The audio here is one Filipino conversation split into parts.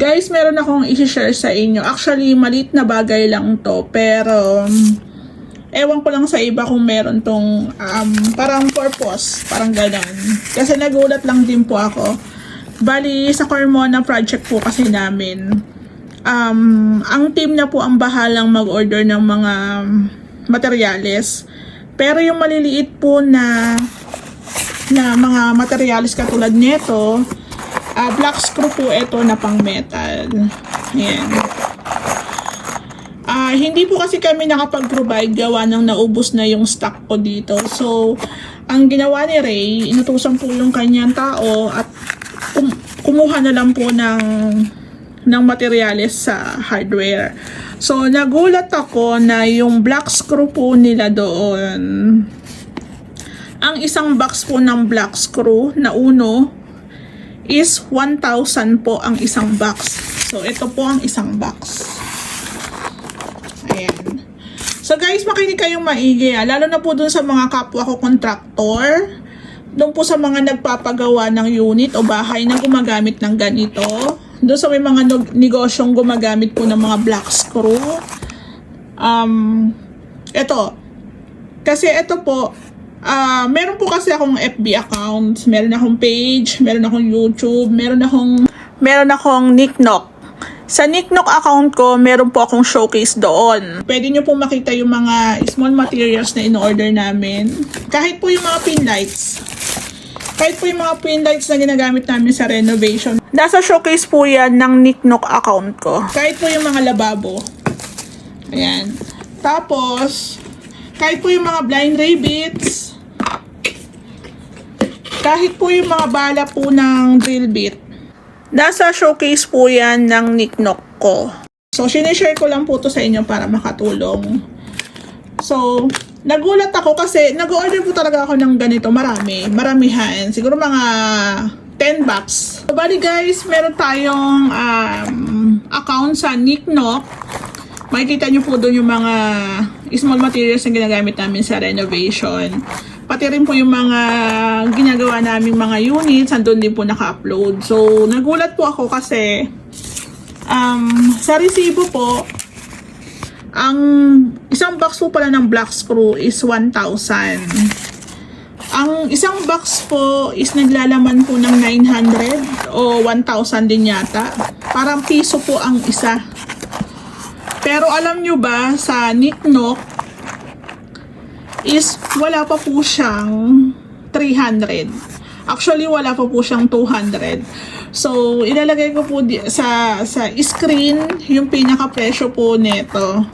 Guys, meron akong i-share sa inyo. Actually, malit na bagay lang to. Pero, um, ewan ko lang sa iba kung meron tong um, parang purpose. Parang ganon. Kasi nagulat lang din po ako. Bali, sa Carmona project po kasi namin, um, ang team na po ang bahalang mag-order ng mga materyales. Pero yung maliliit po na na mga materyales katulad nito, ah black screw po ito na pang metal. Ayan. Ah, hindi po kasi kami nakapag-provide gawa ng naubos na yung stock ko dito. So, ang ginawa ni Ray, inutusan po yung kanyang tao at kum- kumuha na lang po ng ng materyales sa hardware. So, nagulat ako na yung black screw po nila doon, ang isang box po ng black screw na uno is 1,000 po ang isang box. So, ito po ang isang box. Ayan. So, guys, makinig kayong maigi. ah. Lalo na po dun sa mga kapwa ko contractor. Doon po sa mga nagpapagawa ng unit o bahay na gumagamit ng ganito. Doon sa may mga neg- negosyong gumagamit po ng mga black screw. Um, ito. Kasi ito po, ah meron po kasi akong FB account, meron akong page, meron akong YouTube, meron akong meron akong Nicknock. Sa Nicknock account ko, meron po akong showcase doon. Pwede nyo po makita yung mga small materials na in-order namin. Kahit po yung mga pin lights. Kahit po yung mga pin lights na ginagamit namin sa renovation. Nasa showcase po yan ng Nicknock account ko. Kahit po yung mga lababo. Ayan. Tapos, kahit po yung mga blind rabbits, kahit po yung mga bala po ng drill bit, nasa showcase po yan ng Nicknock ko. So, sinishare ko lang po to sa inyo para makatulong. So, nagulat ako kasi nag-order po talaga ako ng ganito. Marami. Maramihan. Siguro mga 10 bucks. So, bali guys, meron tayong um, account sa Nicknock. Makikita nyo po doon yung mga small materials na ginagamit namin sa renovation. Pati rin po yung mga ginagawa naming mga units, andun din po naka-upload. So, nagulat po ako kasi um, sa resibo po, ang isang box po pala ng black screw is 1,000. Ang isang box po is naglalaman po ng 900 o 1,000 din yata. Parang piso po ang isa. Pero alam nyo ba, sa Nicknock, is wala pa po siyang 300. Actually, wala pa po siyang 200. So, ilalagay ko po sa, sa screen yung pinaka-presyo po nito.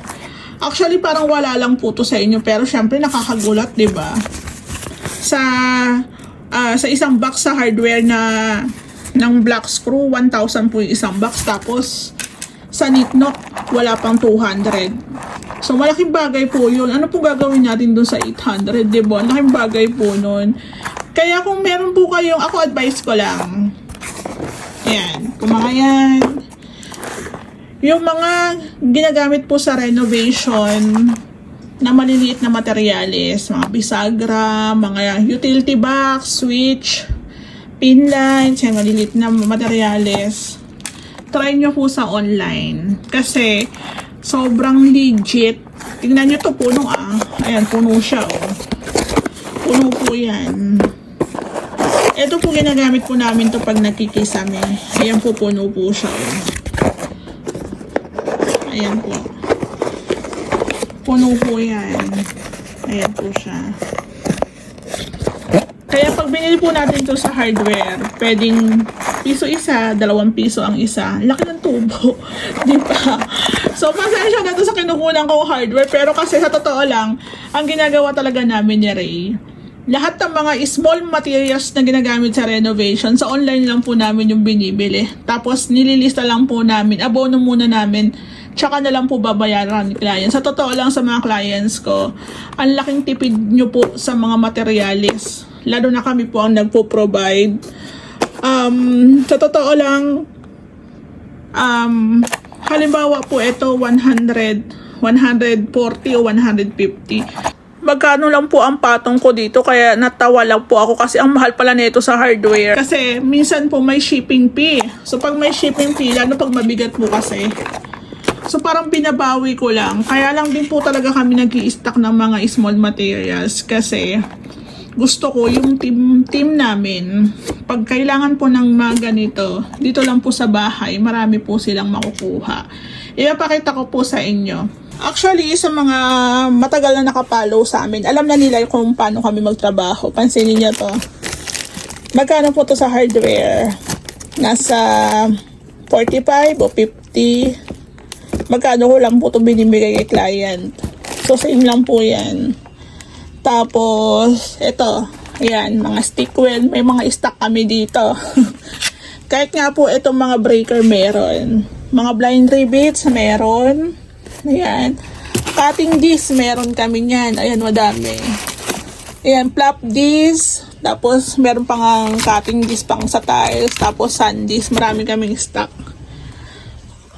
Actually, parang wala lang po to sa inyo. Pero, syempre, nakakagulat, ba? Sa, ah, sa isang box sa hardware na ng black screw, 1,000 po yung isang box. Tapos, sa Nicknock, wala pang 200. So, malaking bagay po yun. Ano po gagawin natin dun sa 800, di ba? Malaking bagay po nun. Kaya kung meron po kayong, ako advice ko lang. Yan. Kung mga yan. Yung mga ginagamit po sa renovation na maliliit na materyales, mga bisagra, mga utility box, switch, pin lines, yan, maliliit na materyales try nyo po sa online. Kasi, sobrang legit. Tingnan nyo to, puno ah. Ayan, puno siya oh. Puno po yan. Ito po ginagamit po namin to pag nakikisame. Ayan po, puno po siya oh. Ayan po. Puno po yan. Ayan po siya. Kaya pag binili po natin to sa hardware, pwedeng piso isa, dalawang piso ang isa. Laki tubo. Di ba? So, pasensya na to sa kinukulang ko hardware. Pero kasi sa totoo lang, ang ginagawa talaga namin ni Ray, lahat ng mga small materials na ginagamit sa renovation, sa online lang po namin yung binibili. Tapos, nililista lang po namin, abono muna namin, tsaka na lang po babayaran ni client. Sa totoo lang sa mga clients ko, ang laking tipid nyo po sa mga materials. Lalo na kami po ang nagpo-provide. Um, sa totoo lang, um, halimbawa po ito 100, 140 o 150. magkano lang po ang patong ko dito kaya natawa lang po ako kasi ang mahal pala nito sa hardware. Kasi minsan po may shipping fee. So pag may shipping fee, lalo pag mabigat po kasi. So parang binabawi ko lang. Kaya lang din po talaga kami nag stock ng mga small materials kasi gusto ko yung team, team namin, pag kailangan po ng mga ganito, dito lang po sa bahay, marami po silang makukuha. Ipapakita ko po sa inyo. Actually, sa mga matagal na nakapollow sa amin, alam na nila kung paano kami magtrabaho. Pansinin niyo to. Magkano po to sa hardware? Nasa 45 o 50. Magkano ko lang po to binibigay kay client. So, same lang po yan. Tapos, ito, ayan, mga stick weld. May mga stock kami dito. Kahit nga po itong mga breaker meron. Mga blind rivets meron. Ayan. Cutting disc meron kami niyan. Ayan, madami. Ayan, flap disc. Tapos, meron pang ang cutting disc pang sa tiles. Tapos, sand disc. Marami kaming stock.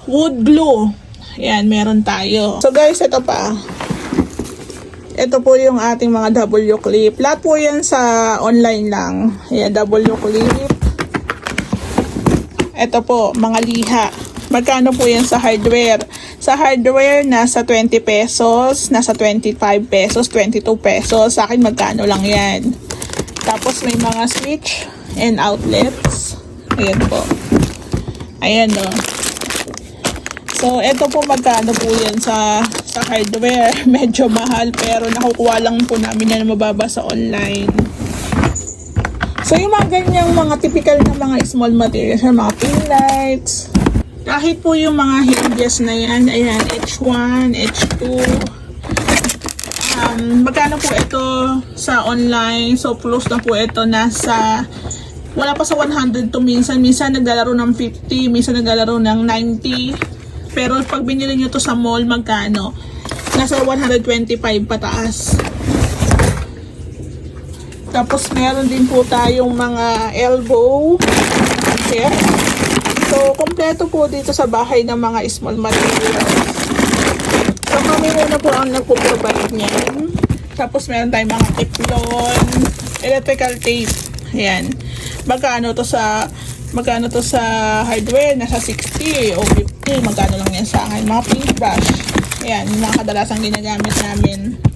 Wood glue. Ayan, meron tayo. So, guys, ito pa. Ito po yung ating mga W clip. Lahat po yan sa online lang. Ayan, W clip. Ito po, mga liha. Magkano po yan sa hardware? Sa hardware, nasa 20 pesos, nasa 25 pesos, 22 pesos. Sa akin, magkano lang yan. Tapos may mga switch and outlets. Ayan po. Ayan o. So, ito po magkano po yan sa, sa hardware. Medyo mahal pero nakukuha lang po namin yan mababa sa online. So, yung mga ganyang mga typical na mga small materials, mga pin lights, kahit po yung mga hinges na yan, ayan, H1, H2, um, magkano po ito sa online, so close na po ito, nasa, wala pa sa 100 to minsan, minsan naglalaro ng 50, minsan naglalaro ng 90, pero pag binili nyo to sa mall, magkano? Nasa 125 pataas. Tapos meron din po tayong mga elbow set. So, kompleto po dito sa bahay ng mga small materials. So, kami muna po ang nagpo-provide niyan. Tapos meron tayong mga teflon, electrical tape. Ayan. Magkano to sa magkano to sa hardware? Nasa 60 o 50. Magkano lang yan sa akin. Mga paintbrush. Ayan, yung mga kadalasang ginagamit namin.